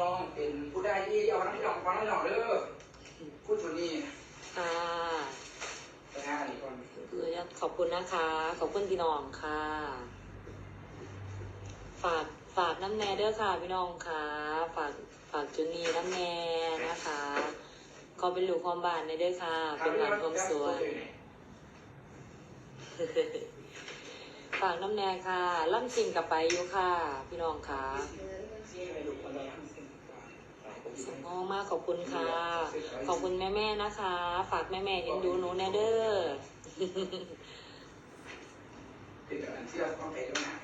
น้องเป็นผู้ได้ที่เอาน้ำพี่น้องฟังน้ำพี่น้องเด้อพูดจุดนี้ค่ะไปหาอันนี้ก่อนคือขอบคุณนะคะ ขอบคุณพี่น้องค่ะ ฝากฝากน้ำแน่เด้อค่ะพี่น้องค่ะ ฝากฝากจุนีน้ำแน่นะคะขอเป็นลูกความบ้านในเด้อค่ะ เป็นบ้านความสวนฝากน้ำแน่ค่ะล่ำซิงกลับไปอยู่ค่ะ พี่น้องค่ะ สมองมากขอบคุณค่ะ ขอบคุณแม่แม่ๆนะคะ ฝากแม่แม่ๆเห็นดูหนูแน่เด้อเป็นแบบนั้นที่เราต้องไปด้วยนะ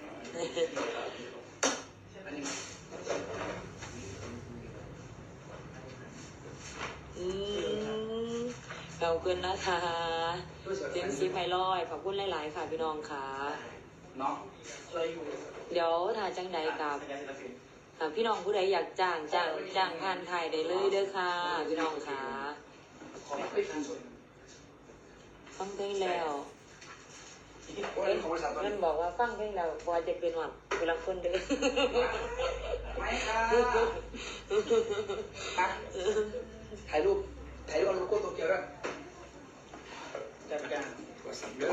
อันนี้อืมขอบคุณนะคะรู้สึกเสียงสีไพลอย ขอบคุณหลาย ๆ ค่ะพี่น้องค่ะ เนาะเดี๋ยวถ้าจังใดกับอ่า พี่น้องผู้ใดอยากจ้างจ้างจ้างผ่านไทยได้เลยเด้อค่ะ พี่น้องค่ะขอไม่ทันส่วนฟังเพลงแล้วโอ้ยของบริษัทตอนเพื่อนี้นบอกว่าฟังเพลงแล้วพอจะเป็นหวัดเวลาคนเด้อไม่ค่ะมาถ่ายรูปถ่ายรูปเอาโลโก้โตเกียวด้วยจัดการกดสั่งเด้อ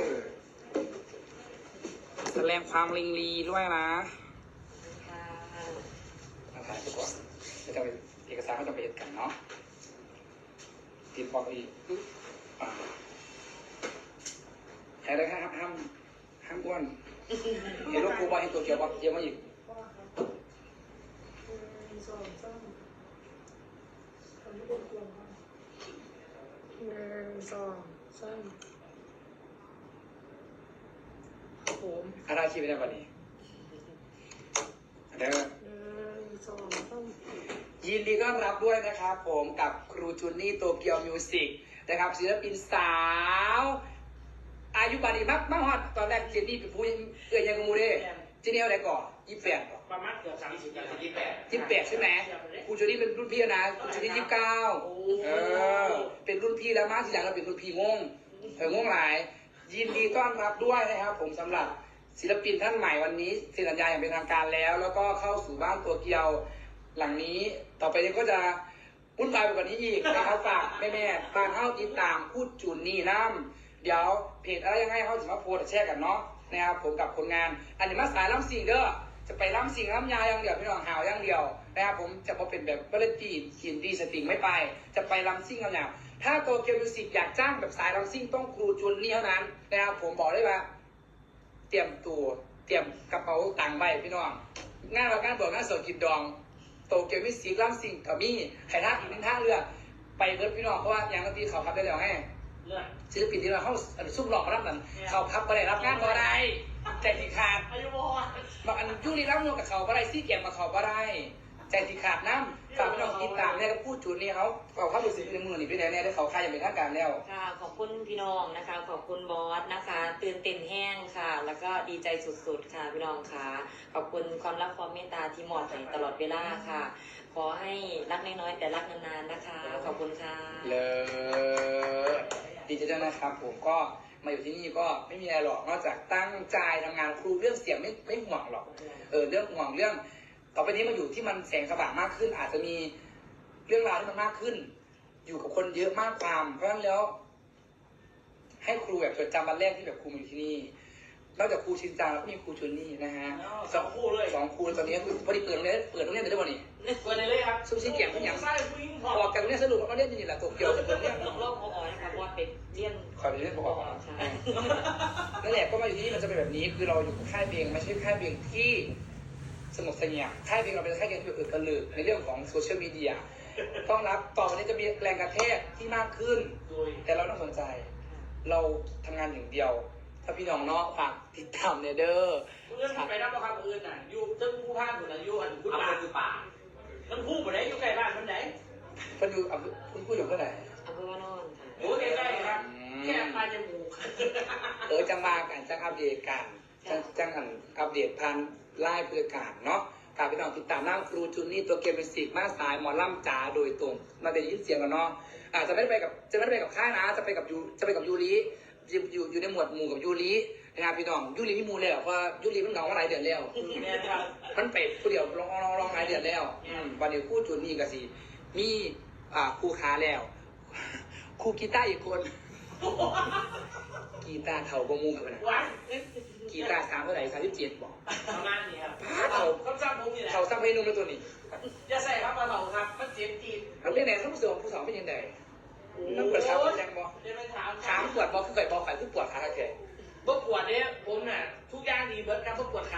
แสดงความลิงลีด้วยนะค่ะ มาถ่ายไปก่ อนจะจะไปเอกสารเขาจะไปเห็นกันเนาะติดบอกอีกปึ๊บอ่าใครได้ห้ามห้ามห้ามอ้วนเห็นรูปครูบอยเห็นตัวเกียวบอกเยอะมาอีกหนึ่งสองสามผมอะไรคิดไปได้วันนี้เด้อ หนึ่งสองสาม ยินดีต้อนรับด้วยนะครับผมกับครูจูนี่โตเกียวมิวสิกนะครับศิลปินสาว อายุบานีมากมากฮอดตอนแรกเจนนี่เป็นผู้เอื้อยังกบมูเด้เจนนี่เอาอะไรก่อนยี่สิบแปดประมาณเกือบสามสิบยี่สิบแปดยี่สิบแปดใช่ไหมครูจูนี่เป็นรุ่นพี่นะครูจูนี่ยี่สิบเก้าเออเป็นรุ่นพี่แล้วมากทีหลังเราเป็นรุ่นพี่งงเอองงหลาย ยินดีต้อนรับด้วยนะครับ ผมสำหรับศิลปินท่านใหม่วันนี้เซ็นสัญญาอย่างเป็นทางการแล้ว แล้วก็เข้าสู่บ้านตัวเกียว หลังนี้ต่อไปนี้ก็จะวุ่นวายไปกว่านี้อีกนะครับฝากแม่แม่ๆบ้านเฮ้าติดตามพูดจูนนี่น้ำเดี๋ยวเพจอะไรยังไงเขาจะมาโพสแชร์กันเนาะนะครับผมกับผลงาน อันนี้มาสายล้ำสิ่งเด้อจะไปล้ำสิ่งล้ำยาอย่างเดียวพี่น้องหาวอย่างเดียวนะครับผมจะมาเป็นแบบเบลตีกินดีสติงไม่ไป จะไปล้ำสิ่งล้ำยาถ้าโตเกียวมิวสิกอยากจ้างแบบสายล้ำสิ่งต้องครูจูนนี่เท่านั้นนะครับผมบอกได้ว่าเตรียมตัวเตรียมกระเป๋าตังค์ไว้พี่น้องงานเรางานบวชงานสดกินดอง โตเกียวมิสิกล่ำสิ่งกับมี่ไข่ท่าอีกหนึ่งท่าเรือ ไปเบิร์ดพี่น้องเพราะว่าอย่างที่เขาพับได้แล้วไงเลือดศิลปินที่เราเข้าอันซุ่มหลอกมารับนั้นเขาพับไปได้รับงานก็ได้ใจสิขาดอายุบอลบางอันยุ่งนี่รับงานกับเขาก็ได้ซี่เกียมกับเขาก็ได้ใจสิขาดน้ำฝากพี่น้องติดตามเนี่ยพูดจุดนี้เขาเขาเข้าดูสิในมือนี่พี่แน่เนี่ยได้เขาค่ายอย่างเป็นทางการแล้วค่ะขอบคุณพี่น้องนะคะ ขอบคุณบอสนะคะ ตื่นเต้นแห้งค่ะ แล้วก็ดีใจสุดๆค่ะพี่น้องค่ะ ขอบคุณความรักความเมตตาที่มอบให้ตลอดเวลาค่ะ ขอให้รักน้อยๆแต่รักนานๆนะคะ ขอบคุณค่ะเลยดีใจด้วยนะครับ ผมก็มาอยู่ที่นี่ก็ไม่มีอะไรหรอกนอกจากตั้งใจทำงานครูเรื่องเสียงไม่ไม่ห่วงหรอกเออเรื่องห่วงเรื่อง ต่อไปนี้มาอยู่ที่มันแสงสว่างมากขึ้น อาจจะมีเรื่องราวที่มันมากขึ้น อยู่กับคนเยอะมากความเพราะฉะนั้นแล้ว ให้ครูแบบจดจำวันแรกที่แบบครูมาอยู่ที่นี่ นอกจากครูชินจังแล้วก็มีครูชุนนี่นะฮะสองคู่เลยสองครูตอนนี้คือพอดีเปิดโรงเรียนเปิดโรงเรียนไปด้วยวันนี้เปิดเลยครับซุ่มซี่เกียงทุกอย่างใช่ผู้หญิงพอออกจากโรงเรียนสรุปว่าเรียนอยู่นี่แหละตัวเกียวจากโรงเรียนลองๆพอๆนะคะว่าเป็นเลี่ยนคอยไปเรียนประกอบใช่นั่นแหละก็มาอยู่ที่นี่มันจะเป็นแบบนี้คือเราอยู่กับค่ายเพลงไม่ใช่ค่ายเพลงที่สงบเสงี่ยมค่ายเพลงเราเป็นค่ายเพลงที่อึดกระลือในเรื่องของโซเชียลมีเดียต้องรับต่อไปนี้จะมีแรงกระแทกที่มากขึ้นโดยแต่เราต้องสนใจ เราทำงานอย่างเดียว ถ้าพี่น้องเนาะฝากติดตามเนี่ยเด้อเรื่องไปรับประคำอื่นน่ะอยู่ทั้งผู้พานหมดน่ะอยู่อันคุณป่าคือป่าทั้งผู้หมดเลยอยู่ใกล้บ้านคนไหนเพิ่นอยู่อะคุณพูดอยู่เมื่อไหร่อำเภอวานอนค่ะโอ้ใกล้ๆครับแค่ปลายจมูกเออจังมากันจังอัปเดตกันจังจังอันอัปเดตผ่านไลน์เพื่อการเนาะฝากพี่น้องติดตามนั่งครูจูนี่ตัวเกมเป็นสิบมาสายหมอล่ำจ๋าโดยตรงมาได้ยินเสียงกันเนาะอาจจะไม่ได้ไปกับจะไม่ได้ไปกับค่ายนะจะไปกับยูจะไปกับยูริ อยู่อยู่อยู่ในหมวดหมู่กับยูรินะครับพี่น้องยุรีพี่มูแล้วเพราะว่ายุรีมันเหงามาหลายเดือนแล้วเนี่ยครับ มันเป็ดผู้เดียวร้องร้องร้องหลายเดือนแล้วอืมวันนี้คู่จุนนี่ก็สิมีอ่าคู่ค้าแล้วคู่กีตาร์อีกคนกีตาร์เท่าก็มูกันนะวันกีตาร์สามเท่าไหร่สามสิบเจ็ดบอกประมาณนี้ครับพาเท่าเขาจำผมนี่แหละเท่าซ้ำให้นุ่มแล้วตัวนี้อย่าใส่ครับปลาเผาครับ มันเจ็บจีนเอาเรื่องไหนท่านผู้ชมผู้สองเป็นยังไง มันปวดขาปวดยังบอเดี๋ยวไปถามขาปวดบอคือไก่บอไข่คือปวดขาเฉยบ่ปวดเนี้ยผมน่ะทุกอย่างดีเบิร์ดครับบ่ปวดขา